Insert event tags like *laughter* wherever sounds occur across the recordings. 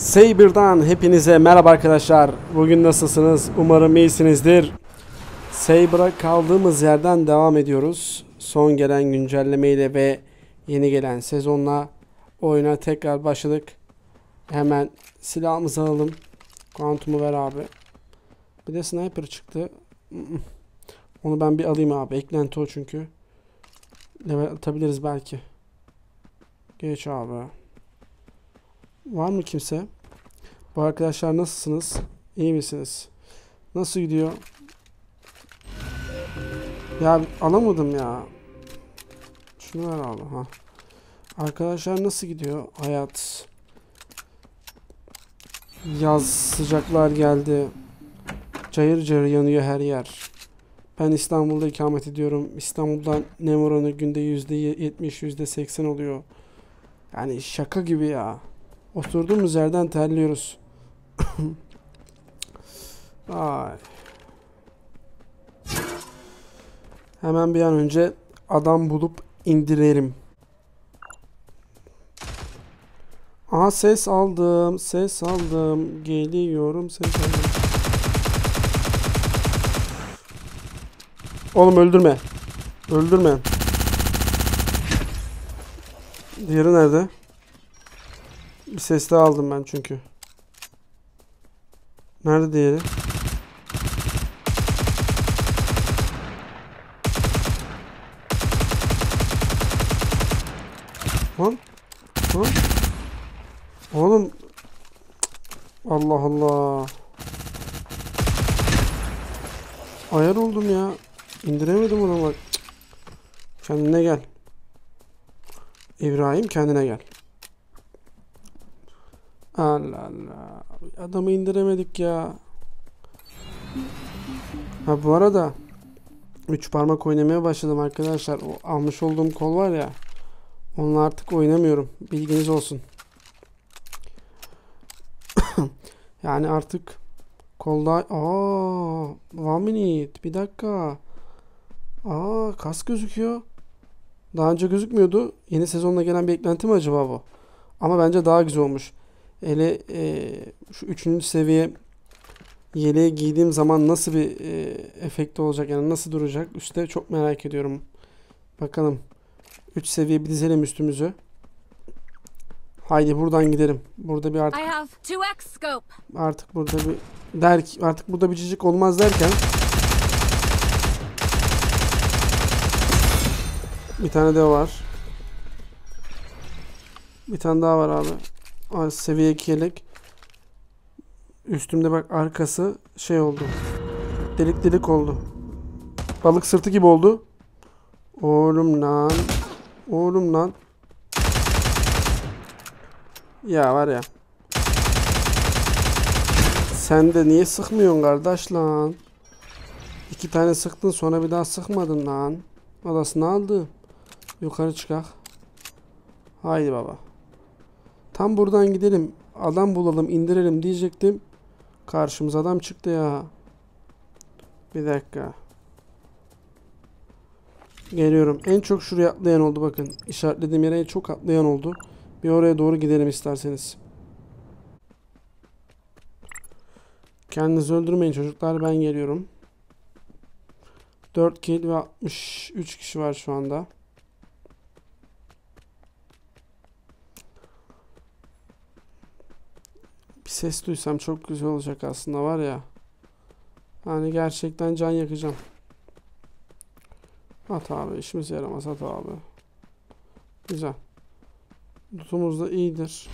Saber'dan hepinize merhaba arkadaşlar. Bugün nasılsınız? Umarım iyisinizdir. Saber'a kaldığımız yerden devam ediyoruz. Son gelen güncellemeyle ve yeni gelen sezonla oyuna tekrar başladık. Hemen silahımızı alalım. Kuantumu ver abi. Bir de sniper çıktı. Onu ben bir alayım abi. Eklenti o çünkü. Level atabiliriz belki. Geç abi. Var mı kimse? Bu arkadaşlar nasılsınız? İyi misiniz? Nasıl gidiyor? Ya alamadım ya. Şunu ver abi. Ha. Arkadaşlar nasıl gidiyor hayat? Yaz sıcaklar geldi. Cayır cayır yanıyor her yer. Ben İstanbul'da ikamet ediyorum. İstanbul'dan nem oranı günde %70, %80 oluyor. Yani şaka gibi ya. Oturduğumuz yerden terliyoruz. *coughs* Ay. Hemen bir an önce adam bulup indirelim. Aha ses aldım, ses aldım. Geliyorum, ses aldım. Oğlum öldürme. Öldürme. Diğeri nerede? Bir ses daha aldım ben çünkü. Nerede diğeri? Lan. Lan. Oğlum. Allah Allah. Ayar oldum ya. İndiremedim onu bak. Kendine gel. İbrahim kendine gel. Allah Allah. Adamı indiremedik ya. Ha bu arada 3 parmak oynamaya başladım arkadaşlar. O almış olduğum kol var ya. Onunla artık oynamıyorum. Bilginiz olsun. *coughs* yani artık kolda aa one minute bir dakika. Aa kas gözüküyor. Daha önce gözükmüyordu. Yeni sezonla gelen bir eklenti mi acaba bu? Ama bence daha güzel olmuş. Hele e, şu üçüncü seviye yeleği giydiğim zaman nasıl bir e, efekti olacak yani nasıl duracak üstte çok merak ediyorum. Bakalım. 3 seviye bir dizelim üstümüzü. Haydi buradan gidelim. Burada bir artık I have 2x scope. artık burada bir der artık burada bir cicik olmaz derken bir tane de var. Bir tane daha var abi. Seviye 2 yelek. Üstümde bak arkası şey oldu. Delik delik oldu. Balık sırtı gibi oldu. Oğlum lan. Oğlum lan. Ya var ya. Sen de niye sıkmıyorsun kardeş lan? İki tane sıktın sonra bir daha sıkmadın lan. Odasını aldı. Yukarı çıkak. Haydi baba. Tam buradan gidelim. Adam bulalım, indirelim diyecektim. Karşımıza adam çıktı ya. Bir dakika. Geliyorum. En çok şuraya atlayan oldu bakın. İşaretlediğim yere çok atlayan oldu. Bir oraya doğru gidelim isterseniz. Kendinizi öldürmeyin çocuklar. Ben geliyorum. 4 kill ve 63 kişi var şu anda. Bir ses duysam çok güzel olacak aslında var ya. Hani gerçekten can yakacağım. At abi işimize yaramaz at abi. Güzel. Lootumuz da iyidir.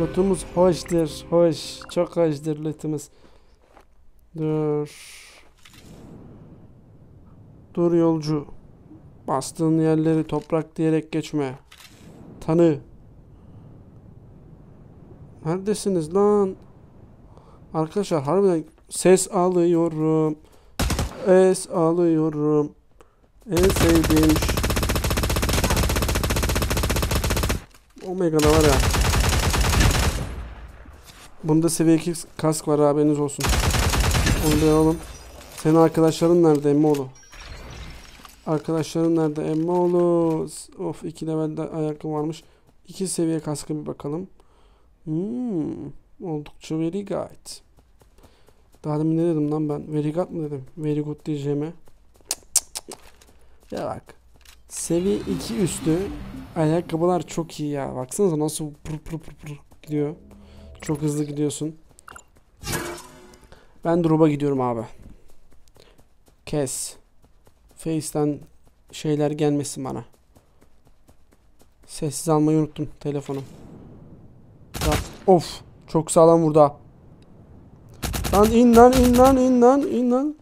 Lootumuz hoştur. Hoş. Çok hoştur lootumuz. Dur. Dur yolcu. Bastığın yerleri toprak diyerek geçme. Tanı. Neredesiniz lan? Arkadaşlar harbiden ses alıyorum. Es alıyorum. En sevdiğim Omega'da var ya. Bunda seviye 2 kask var haberiniz olsun. Onu da alalım. Senin arkadaşların nerede Emmoğlu? Arkadaşların nerede Emmoğlu? Of iki levelde ayakkabı varmış. İki seviye kaskı bir bakalım. Hmm. Oldukça very good. Daha demin ne dedim lan ben? Very good mı dedim? Very good diyeceğime. Ya bak. Seviye 2 üstü ayakkabılar çok iyi ya. Baksanıza nasıl pır pır pır pır gidiyor. Çok hızlı gidiyorsun. Ben drop'a gidiyorum abi. Kes. Face'ten şeyler gelmesin bana. Sessiz almayı unuttum telefonu. Of. Çok sağlam ha. Lan in lan in lan in lan in lan.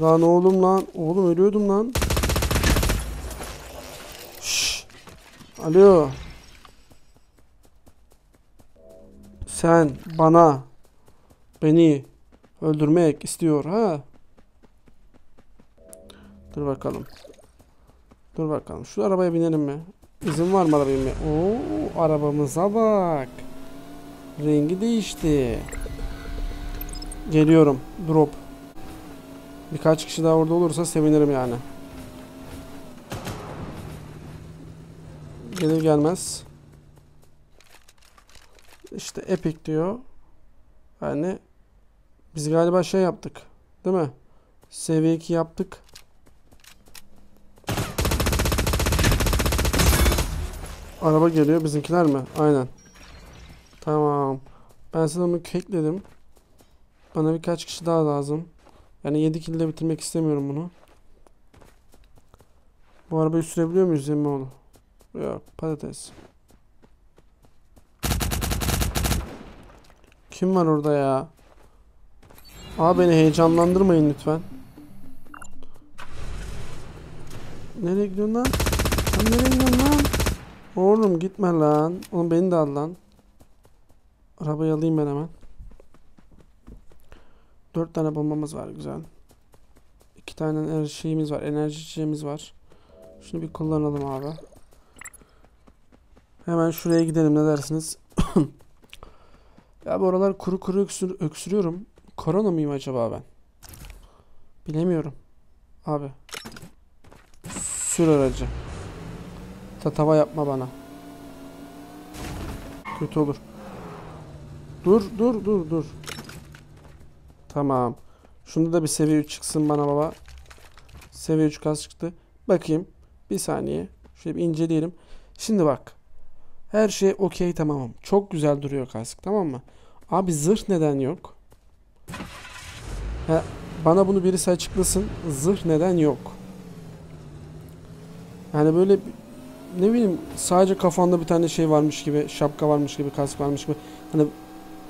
Lan oğlum lan. Oğlum ölüyordum lan. Şşş. Alo. Sen bana beni öldürmek istiyor ha? Dur bakalım. Dur bakalım. Şu arabaya binelim mi? İzin var mı arabaya binmeye? Oo, arabamıza bak. Rengi değişti. Geliyorum. Drop. Birkaç kişi daha orada olursa sevinirim yani. Gelir gelmez. İşte Epic diyor. Yani biz galiba şey yaptık. Değil mi? Seviye 2 yaptık. Araba geliyor. Bizimkiler mi? Aynen. Tamam. Ben sana bunu hackledim. Bana birkaç kişi daha lazım. Yani 7 kilde bitirmek istemiyorum bunu. Bu arabayı sürebiliyor muyuz Zemmoğlu? Yok. Patates. Kim var orada ya? Abi beni heyecanlandırmayın lütfen. Nereye gidiyorsun lan? Sen nereye gidiyorsun lan? Oğlum gitme lan. Oğlum beni de al lan. Arabayı alayım ben hemen. Dört tane bombamız var güzel. İki tane şeyimiz var. Enerji içeceğimiz var. Şunu bir kullanalım abi. Hemen şuraya gidelim ne dersiniz? *coughs* ya bu aralar kuru kuru öksür öksürüyorum. Korona mıyım acaba ben? Bilemiyorum. Abi. Sür aracı. Tatava yapma bana. Kötü olur. Dur dur dur dur. Tamam. Şunda da bir seviye 3 çıksın bana baba. Seviye 3 kas çıktı. Bakayım. Bir saniye. Şöyle bir inceleyelim. Şimdi bak. Her şey okey tamamım. Çok güzel duruyor kask tamam mı? Abi zırh neden yok? He, bana bunu birisi açıklasın. Zırh neden yok? Yani böyle ne bileyim sadece kafanda bir tane şey varmış gibi, şapka varmış gibi, kask varmış gibi. Hani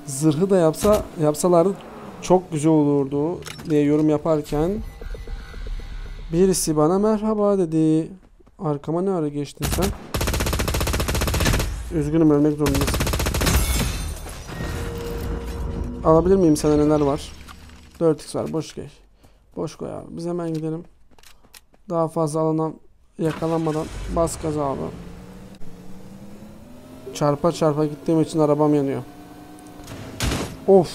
zırhı da yapsa yapsalardı çok güzel olurdu diye yorum yaparken birisi bana merhaba dedi. Arkama ne ara geçtin sen? Üzgünüm ölmek zorundasın. Alabilir miyim sana neler var? 4x var boş geç. Boş koy abi. Biz hemen gidelim. Daha fazla alandan yakalanmadan bas gaza abi. Çarpa çarpa gittiğim için arabam yanıyor. Of.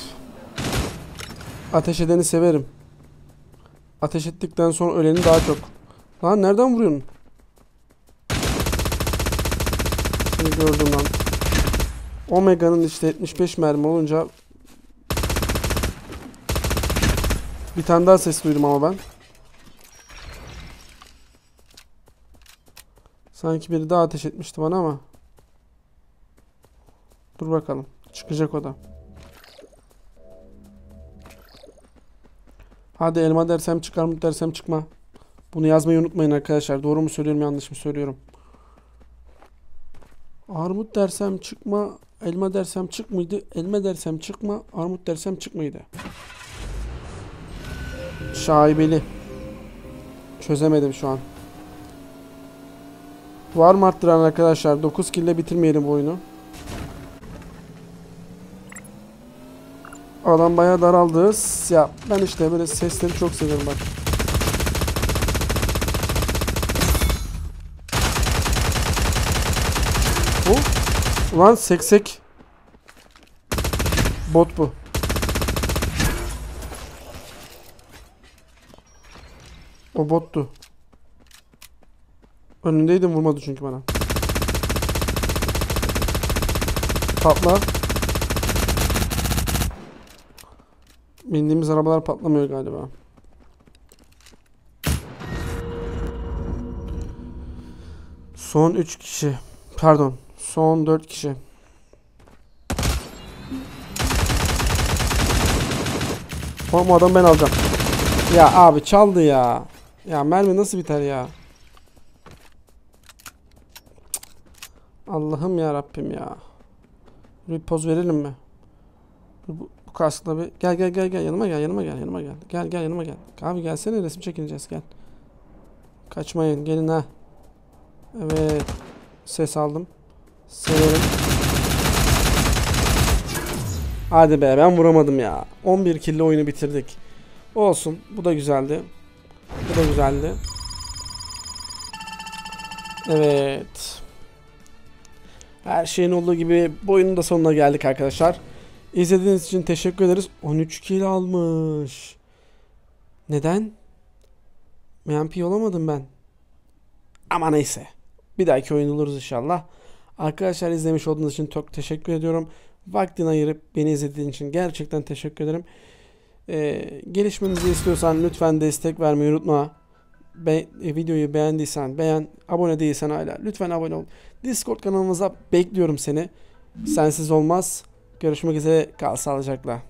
Ateş edeni severim. Ateş ettikten sonra öleni daha çok. Lan nereden vuruyorsun? Seni gördüm lan. Omega'nın işte 75 mermi olunca bir tane daha ses duydum ama ben. Sanki biri daha ateş etmişti bana ama. Dur bakalım. Çıkacak o da. Hadi elma dersem çıkar mı dersem çıkma. Bunu yazmayı unutmayın arkadaşlar. Doğru mu söylüyorum yanlış mı söylüyorum. Armut dersem çıkma. Elma dersem çık mıydı? Elma dersem çıkma. Armut dersem çık mıydı? Şaibeli. Çözemedim şu an. Var mı arttıran arkadaşlar? 9 kill ile bitirmeyelim bu oyunu. Alan bayağı daraldı. Ya ben işte böyle sesleri çok seviyorum bak. Bu. Ulan seksek. Bot bu. O bottu. Önündeydim vurmadı çünkü bana. Patla. Bindiğimiz arabalar patlamıyor galiba. Son 3 kişi. Pardon. Son 4 kişi. Tamam adam ben alacağım. Ya abi çaldı ya. Ya mermi nasıl biter ya? Allah'ım ya Rabbim ya. Bir poz verelim mi? Bu, bu kaskla bir gel gel gel gel yanıma gel yanıma gel yanıma gel. Gel gel yanıma gel. Abi gelsene resim çekileceğiz gel. Kaçmayın gelin ha. Evet. Ses aldım. Severim. Hadi be ben vuramadım ya. 11 kill oyunu bitirdik. Olsun. Bu da güzeldi. Bu da güzeldi. Evet. Her şeyin olduğu gibi bu oyunun da sonuna geldik arkadaşlar. İzlediğiniz için teşekkür ederiz. 13 kill almış. Neden? MP olamadım ben. Ama neyse. Bir dahaki oyun oluruz inşallah. Arkadaşlar izlemiş olduğunuz için çok teşekkür ediyorum. Vaktini ayırıp beni izlediğin için gerçekten teşekkür ederim. Ee, gelişmenizi istiyorsan lütfen destek vermeyi unutma. Be e, videoyu beğendiysen beğen, abone değilsen hala lütfen abone ol. Discord kanalımıza bekliyorum seni. Sensiz olmaz. Görüşmek üzere. Kal sağlıcakla.